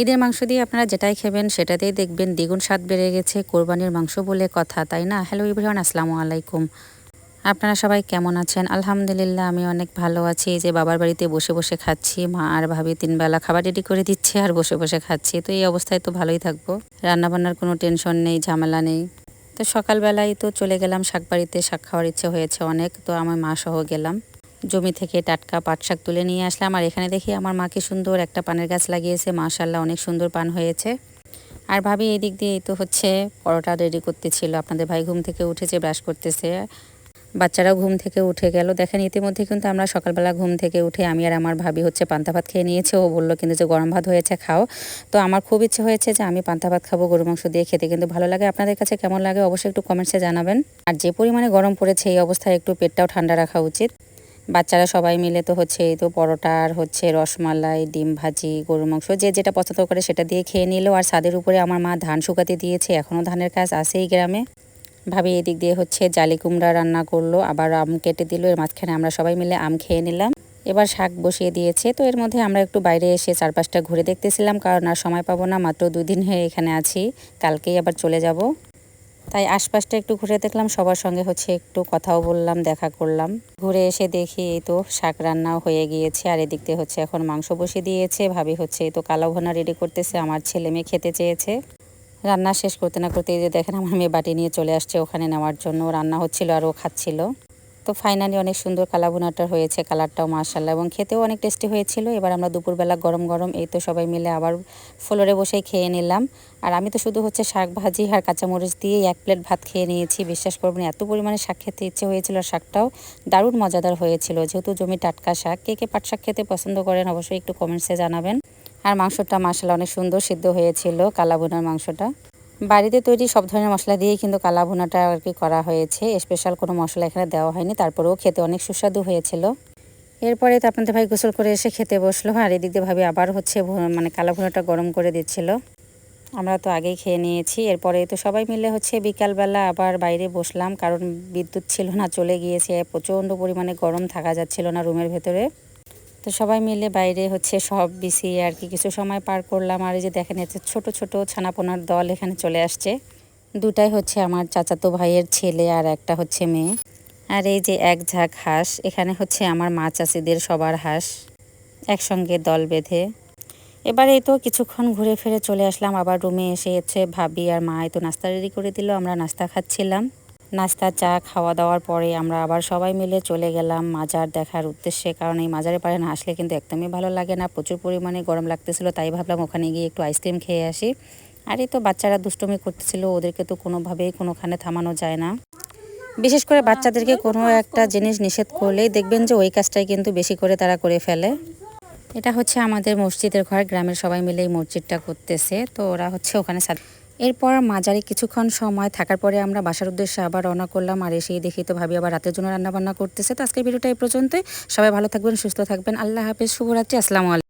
ঈদের মাংস দিয়ে আপনারা যেটাই খাবেন সেটাতেই দেখবেন দ্বিগুণ স্বাদ বেড়ে গেছে, কোরবানির মাংস বলে কথা, তাই না? হ্যালো ইব্রাহান আসসালামু আলাইকুম। আপনারা সবাই কেমন আছেন? আলহামদুলিল্লাহ, আমি অনেক ভালো আছি। যে বাবার বাড়িতে বসে বসে খাচ্ছি, মা আর ভাবি তিনবেলা খাবার রেডি করে দিচ্ছে আর বসে বসে খাচ্ছি। তো এই অবস্থায় তো ভালোই থাকব। রান্নাবান্নার কোনো টেনশন নেই, ঝামেলা নেই। তো সকালবেলায় তো চলে গেলাম শাক বাড়িতে শাক খাওয়ার ইচ্ছে হয়েছে অনেক। তো আমার মা সহ গেলাম। জমি থেকে টাটকা পাট শাক তুলে নিয়ে আসলাম। আর এখানে দেখি আমার মাকে সুন্দর একটা পানের গাছ লাগিয়েছে। মাশাল্লাহ অনেক সুন্দর পান হয়েছে। আর ভাবি এই দিক দিয়ে তো হচ্ছে, পরোটা রেডি করতেছিল। আপনাদের ভাই ঘুম থেকে উঠেছে, ব্রাশ করতেছে। বাচ্চারাও ঘুম থেকে উঠে গেল। দেখেন, ইতিমধ্যে কিন্তু আমরা সকালবেলা ঘুম থেকে উঠে আমি আর আমার ভাবি হচ্ছে পান্তা ভাত খেয়ে নিয়েছে। ও বলল, কিন্তু যে গরম ভাত হয়েছে, খাও। তো আমার খুব ইচ্ছে হয়েছে যে আমি পান্তা ভাত খাব গরু মাংস দিয়ে খেতে। কিন্তু ভালো লাগে, আপনাদের কাছে কেমন লাগে অবশ্যই একটু কমেন্টসে জানাবেন। আর যে পরিমাণে গরম পড়েছে, এই অবস্থায় একটু পেটটাও ঠান্ডা রাখা উচিত। বাচ্চারা সবাই মিলে তো হচ্ছে এই তো পরোটা আর হচ্ছে রসমালাই, ডিম ভাজি, গরুর মাংস, যে যেটা পছন্দ করে সেটা দিয়ে খেয়ে নিল। আর ছাদের উপরে আমার মা ধান শুকাতে দিয়েছে এখনও ধানের কাজ আছেই গ্রামে। ভাবি এদিক দিয়ে হচ্ছে জালি কুমড়া রান্না করল, আবার আম কেটে দিল, এর মাঝখানে আমরা সবাই মিলে আম খেয়ে নিলাম। এবার শাক বসিয়ে দিয়েছে, তো এর মধ্যে আমরা একটু বাইরে এসে চারপাশটা ঘুরে দেখতেছিলাম, কারণ আর সময় পাবো না, মাত্র দুদিন হয়ে এখানে আছি, কালকেই আবার চলে যাব। তাই আশপাশটা একটু ঘুরে দেখলাম, সবার সঙ্গে হচ্ছে একটু কথাও বললাম, দেখা করলাম। ঘুরে এসে দেখি এই তো শাক রান্নাও হয়ে গিয়েছে, আর এদিক দিয়ে হচ্ছে এখন মাংস বসে দিয়েছে, ভাবি হচ্ছে এই তো কালো ভোনা রেডি করতেছে, আমার ছেলে মেয়ে খেতে চেয়েছে। রান্না শেষ করতে না করতে এই যে দেখেন, আমার মেয়ে বাটি নিয়ে চলে আসছে, ওখানে নেওয়ার জন্য রান্না হচ্ছিল আর ও খাচ্ছিল। তো ফাইনালি অনেক সুন্দর কালাভুনাটা হয়েছে কালারটাও মার্শাল্লাহ এবং খেতেও অনেক টেস্টি হয়েছিল। এবার আমরা দুপুরবেলা গরম গরম এই তো সবাই মিলে আবার ফ্লোরে বসেই খেয়ে নিলাম। আর আমি তো শুধু হচ্ছে শাক ভাজি আর কাঁচামরিচ দিয়েই এক প্লেট ভাত খেয়ে নিয়েছি। বিশ্বাস করবেন এত পরিমাণে শাক খেতে ইচ্ছে হয়েছিল আর শাকটাও দারুণ মজাদার হয়েছিল। যেহেতু জমি টাটকা শাক, কে কে পাট শাক খেতে পছন্দ করেন অবশ্যই একটু কমেন্টসে জানাবেন। আর মাংসটা মাসালা অনেক সুন্দর সিদ্ধ হয়েছিল কালাভুনার মাংসটা। বাড়িতে তৈরি সব ধরনের মশলা দিয়েই কিন্তু কালা ভুনাটা আর কি করা হয়েছে। স্পেশাল কোনো মশলা এখানে দেওয়া হয়নি, তারপরেও খেতে অনেক সুস্বাদু হয়েছিল। এরপরে তো আপনাদের ভাই গোসল করে এসে খেতে বসল, আর এদিক দিয়ে ভাবি আবার হচ্ছে মানে কালা ভুনাটা গরম করে দিচ্ছিল। আমরা তো আগেই খেয়ে নিয়েছি, এরপরে তো সবাই মিলে হচ্ছে বিকালবেলা আবার বাইরে বসলাম, কারণ বিদ্যুৎ ছিল না, চলে গিয়েছে, প্রচণ্ড পরিমাণে গরম থাকা যাচ্ছিল না রুমের ভেতরে। তো সবাই মিলে বাইরে হচ্ছে সব বিছিয়ে আর কি কিছু সময় পার করলাম। আর এই যে দেখেন এতে ছোট ছোট ছানাপোনার দল এখানে চলে আসছে। দুটাই হচ্ছে আমার চাচাতো ভাইয়ের ছেলে আর একটা হচ্ছে মেয়ে। আর এই যে এক ঝাঁক হাঁস, এখানে হচ্ছে আমার মা চাষিদের সবার হাঁস একসঙ্গে দল বেঁধে। এবারে তো কিছুক্ষণ ঘুরে ফিরে চলে আসলাম। আবার রুমে এসে হচ্ছে ভাবি আর মা তো নাস্তা রেডি করে দিল, আমরা নাস্তা খাচ্ছিলাম। নাস্তা, চা খাওয়া দাওয়ার পরে আমরা আবার সবাই মিলে চলে গেলাম মাজার দেখার উদ্দেশ্যে। কারণ এই মাজারে পারে না আসলে কিন্তু একদমই ভালো লাগে না। প্রচুর পরিমাণে গরম লাগতেছিল, তাই ভাবলাম ওখানে গিয়ে একটু আইসক্রিম খেয়ে আসি। আর এই তো বাচ্চারা দুষ্টমি করতেছিল, ওদেরকে তো কোনোভাবেই কোনোখানে থামানো যায় না। বিশেষ করে বাচ্চাদেরকে কোনো একটা জিনিস নিষেধ করলেই দেখবেন যে ওই কাজটাই কিন্তু বেশি করে তারা করে ফেলে। এটা হচ্ছে আমাদের মসজিদের ঘর, গ্রামের সবাই মিলে এই মসজিদটা করতেছে। তো ওরা হচ্ছে ওখানে এরপর মাজারে কিছুক্ষণ সময় থাকার পরে আমরা বাসার উদ্দেশ্যে আবার রওনা করলাম আর এসেই দেখি তো ভাবি আবার রাতের জন্য রান্নাবান্না করতেছে। তো আজকের ভিডিওটা এই পর্যন্তই। সবাই ভালো থাকবেন, সুস্থ থাকবেন। আল্লাহ হাফেজ, শুভরাত্রি। আসসালামু আলাইকুম।